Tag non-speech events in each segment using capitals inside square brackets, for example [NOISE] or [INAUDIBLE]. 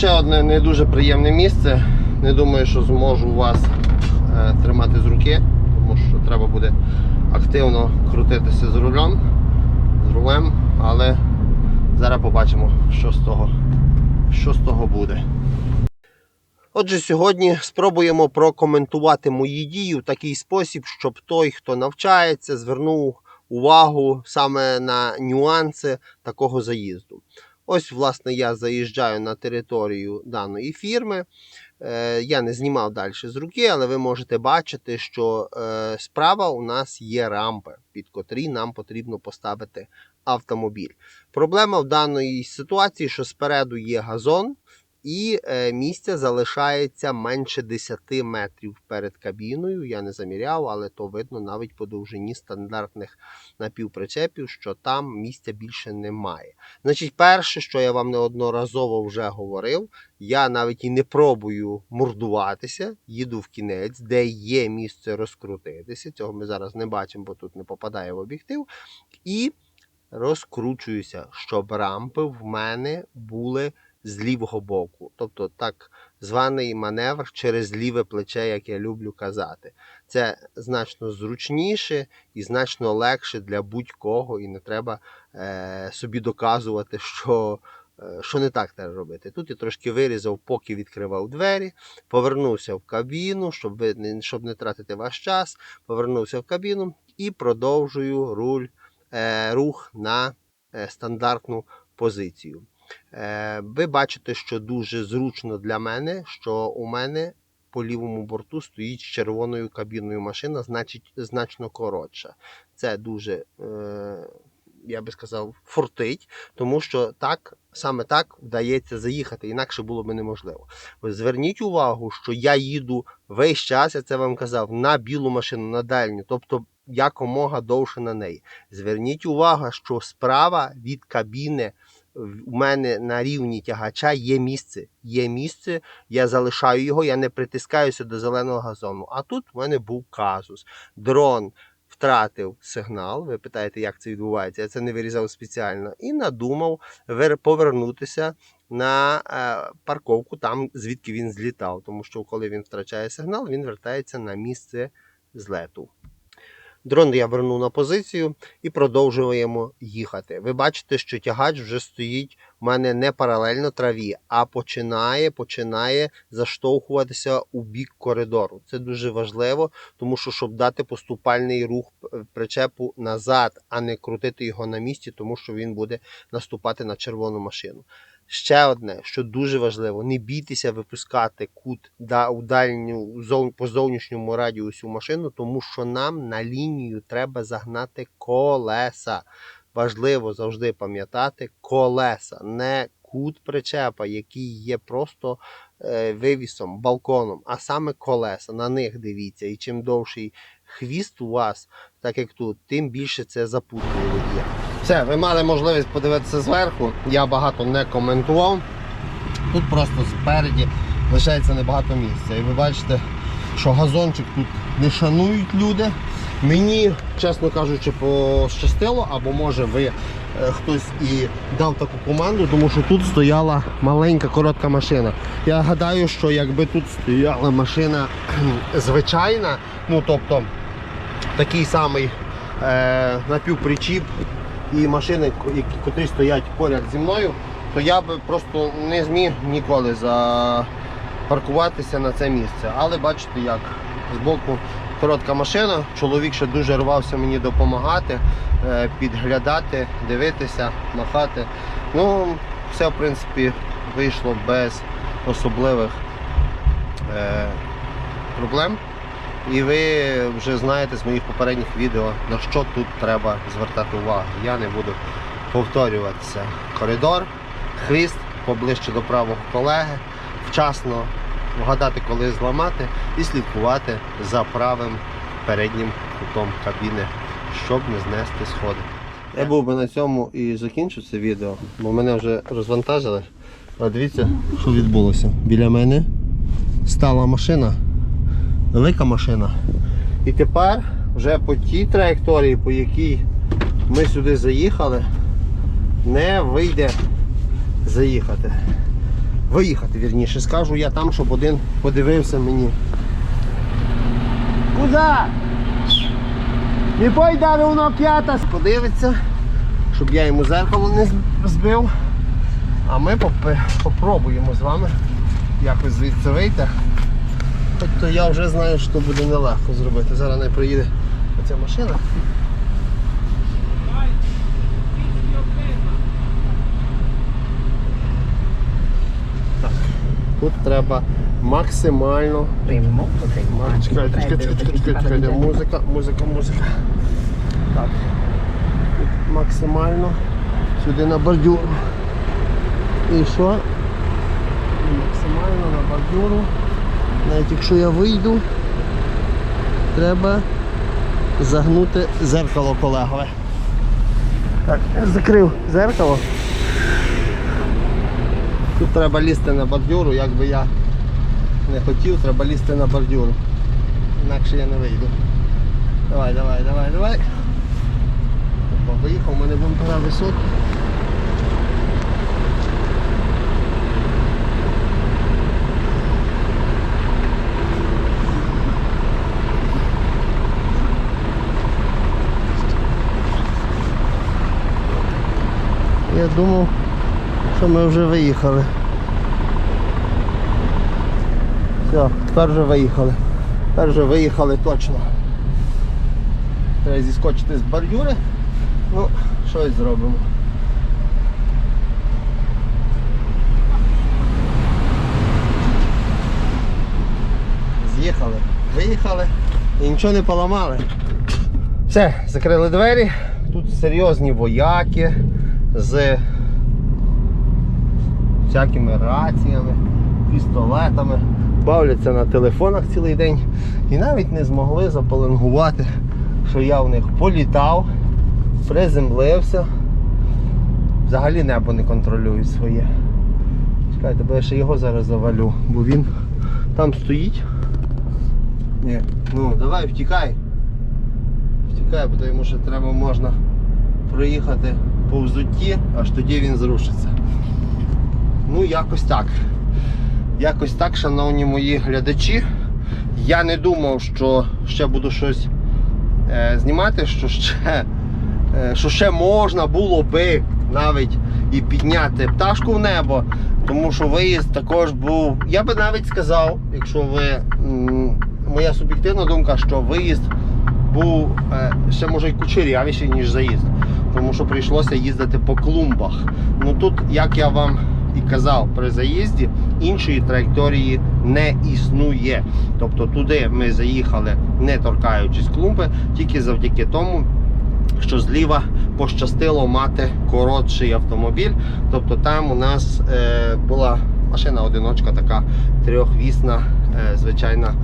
ще одне не дуже приємне місце. Не думаю, що зможу вас е, тримати з руки, тому що треба буде активно крутитися з рулем, з рулем, але зараз побачимо, що з того, що з того буде. Отже, сьогодні спробуємо прокоментувати мої дії в такий спосіб, щоб той, хто навчається, звернув увагу саме на нюанси такого заїзду. Ось, власне, я заїжджаю на територію даної фірми. Е, Я не знімав далі з руки, але ви можете бачити, що е, справа у нас є рампи, під котрі нам потрібно поставити автомобіль. Проблема в даної ситуації, що спереду є газон, і е, місця залишається менше 10 метрів перед кабіною. Я не заміряв, але то видно навіть по довжині стандартних напівпричепів, що там місця більше немає. Значить, перше, що я вам неодноразово вже говорив, я навіть і не пробую мордуватися, їду в кінець, де є місце розкрутитися. Цього ми зараз не бачимо, бо тут не попадає в об'єктив. І розкручуюся, щоб рампи в мене були з лівого боку. Тобто так званий маневр через ліве плече, як я люблю казати. Це значно зручніше і значно легше для будь-кого, і не треба е, собі доказувати, що. е, Що не так треба робити. Тут я трошки вирізав, поки відкривав двері, повернувся в кабіну, щоб, ви, щоб не тратити ваш час. Повернувся в кабіну і продовжую руль, е, рух на е, стандартну позицію. Е, ви бачите, що дуже зручно для мене, що у мене по лівому борту стоїть з червоною кабіною машина, значить значно коротша. Це дуже, е, я би сказав, фортить, тому що так, саме так вдається заїхати, інакше було б неможливо. Зверніть увагу, що я їду весь час, я це вам казав, на білу машину, на дальню, тобто якомога довше на неї. Зверніть увагу, що справа від кабіни у мене на рівні тягача є місце. Є місце, я залишаю його, я не притискаюся до зеленого газону. А тут у мене був казус. Дрон втратив сигнал. Ви питаєте, як це відбувається? Я це не вирізав спеціально. І надумав повернутися на е, парковку там, звідки він злітав. Тому що коли він втрачає сигнал, він вертається на місце злету. Дрон я вернув на позицію і продовжуємо їхати. Ви бачите, що тягач вже стоїть у мене не паралельно траві, а починає, починає заштовхуватися у бік коридору. Це дуже важливо, тому що щоб дати поступальний рух е, причепу назад, а не крутити його на місці, тому що він буде наступати на червону машину. Ще одне, що дуже важливо, не бійтеся випускати кут да, у дальню по зовнішньому радіусу машину, тому що нам на лінію треба загнати колеса. Важливо завжди пам'ятати колеса, не кут причепа, який є просто е, вивісом, балконом, а саме колеса. На них дивіться. І чим довший хвіст у вас, так як тут, тим більше це запутує. Все, ви мали можливість подивитися зверху. Я багато не коментував. Тут просто спереді лишається небагато місця. І ви бачите, що газончик тут не шанують люди. Мені, чесно кажучи, пощастило, або може ви е, хтось і дав таку команду, тому що тут стояла маленька коротка машина. Я гадаю, що якби тут стояла машина звичайна, ну тобто такий самий е, напівпричіп і машини, які стоять поряд зі мною, то я би просто не зміг ніколи запаркуватися на це місце. Але бачите, як збоку коротка машина, чоловік ще дуже рвався мені допомагати, е, підглядати, дивитися, махати. Ну, все в принципі вийшло без особливих е, проблем. І ви вже знаєте з моїх попередніх відео, на що тут треба звертати увагу. Я не буду повторюватися. Коридор, хвіст поближче до правого колеги, вчасно вгадати, коли зламати, і слідкувати за правим переднім кутом кабіни, щоб не знести сходи. Я був би на цьому і закінчу це відео, бо мене вже розвантажили. А дивіться, що відбулося. Біля мене стала машина велика машина. І тепер вже по тій траєкторії, по якій ми сюди заїхали, не вийде заїхати. Виїхати, вірніше, скажу я там, щоб один подивився мені. Куда? Не пойде, воно п'ята. Подивиться, щоб я йому зеркало не збив. А ми попробуємо з вами якось звідси вийти. Тобто я вже знаю, що буде нелегко зробити. Зараз не приїде оця машина. Так. Тут треба максимально. Чекайте, чекайте, чекайте, чекайте, чекайте. Музика, музика, музика. Так. Тут максимально сюди на бордюр. І що? Максимально на бордюру. Навіть якщо я вийду, треба загнути зеркало колегове. Так, я закрив зеркало. Тут треба лізти на бордюру, як би я не хотів, треба лізти на бордюру. Інакше я не вийду. Давай, давай, давай, давай. Виїхав, у мене бампера високі. Я думав, що ми вже виїхали. Все, тепер вже виїхали. Тепер вже виїхали точно. Треба зіскочити з бордюри. Ну, щось зробимо. З'їхали, виїхали і нічого не поламали. Все, закрили двері. Тут серйозні вояки з всякими раціями, пістолетами, бавляться на телефонах цілий день і навіть не змогли запеленгувати, що я в них політав, приземлився. Взагалі небо не контролюють своє. Чекайте, бо я ще його зараз завалю, бо він там стоїть. Ні, ну давай втікай. Втікай, бо йому ще треба можна проїхати по взутті, аж тоді він зрушиться. Ну, якось так. Якось так, шановні мої глядачі. Я не думав, що ще буду щось е, знімати, що ще, е, що ще можна було би навіть і підняти пташку в небо, тому що виїзд також був. Я би навіть сказав, якщо ви. м, моя суб'єктивна думка, що виїзд був е, ще може й кучерявіший, ніж заїзд. Тому що прийшлося їздити по клумбах. Ну тут, як я вам і казав при заїзді, іншої траєкторії не існує. Тобто туди ми заїхали, не торкаючись клумби, тільки завдяки тому, що зліва пощастило мати коротший автомобіль. Тобто там у нас е, була машина одиночка, така трьохвісна, е, звичайна.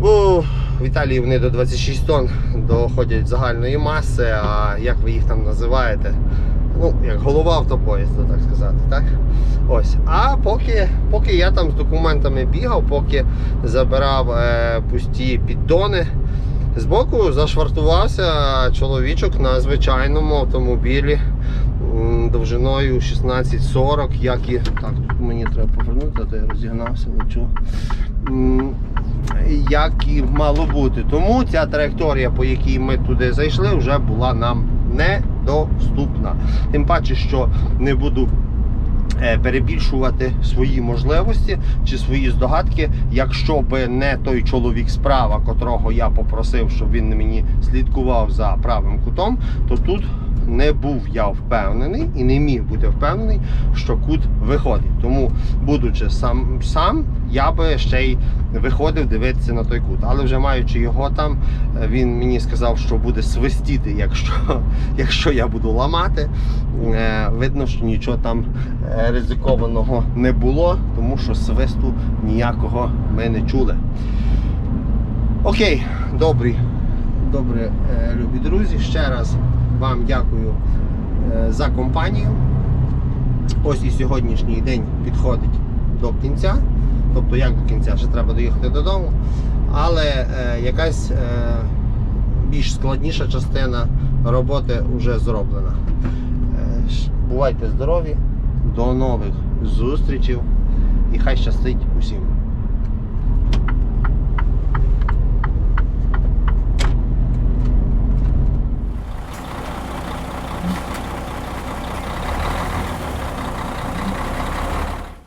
У в Італії вони до 26 тонн доходять загальної маси, а як ви їх там називаєте? Ну, як голова автопоїзда, так сказати. так? Ось. А поки, поки я там з документами бігав, поки забирав е, пусті піддони, збоку зашвартувався чоловічок на звичайному автомобілі довжиною 1640, як і. Так, тут мені треба повернути, а то я розігнався, не чув. Як і мало бути. Тому ця траєкторія, по якій ми туди зайшли, вже була нам недоступна. Тим паче, що не буду е, перебільшувати свої можливості чи свої здогадки, якщо би не той чоловік справа, котрого я попросив, щоб він мені слідкував за правим кутом, то тут не був я впевнений і не міг бути впевнений, що кут виходить. Тому, будучи сам, сам я би ще й виходив дивитися на той кут. Але вже маючи його там, е, він мені сказав, що буде свистіти, якщо, [LAUGHS] якщо я буду ламати. Е, Видно, що нічого там е, ризикованого не було, тому що свисту ніякого ми не чули. Окей, добрі, добре, е, любі друзі. Ще раз вам дякую е, за компанію. Ось і сьогоднішній день підходить до кінця. Тобто як до кінця, ще треба доїхати додому. Але е, якась е, більш складніша частина роботи вже зроблена. Е, Бувайте здорові, до нових зустрічей і хай щастить усім.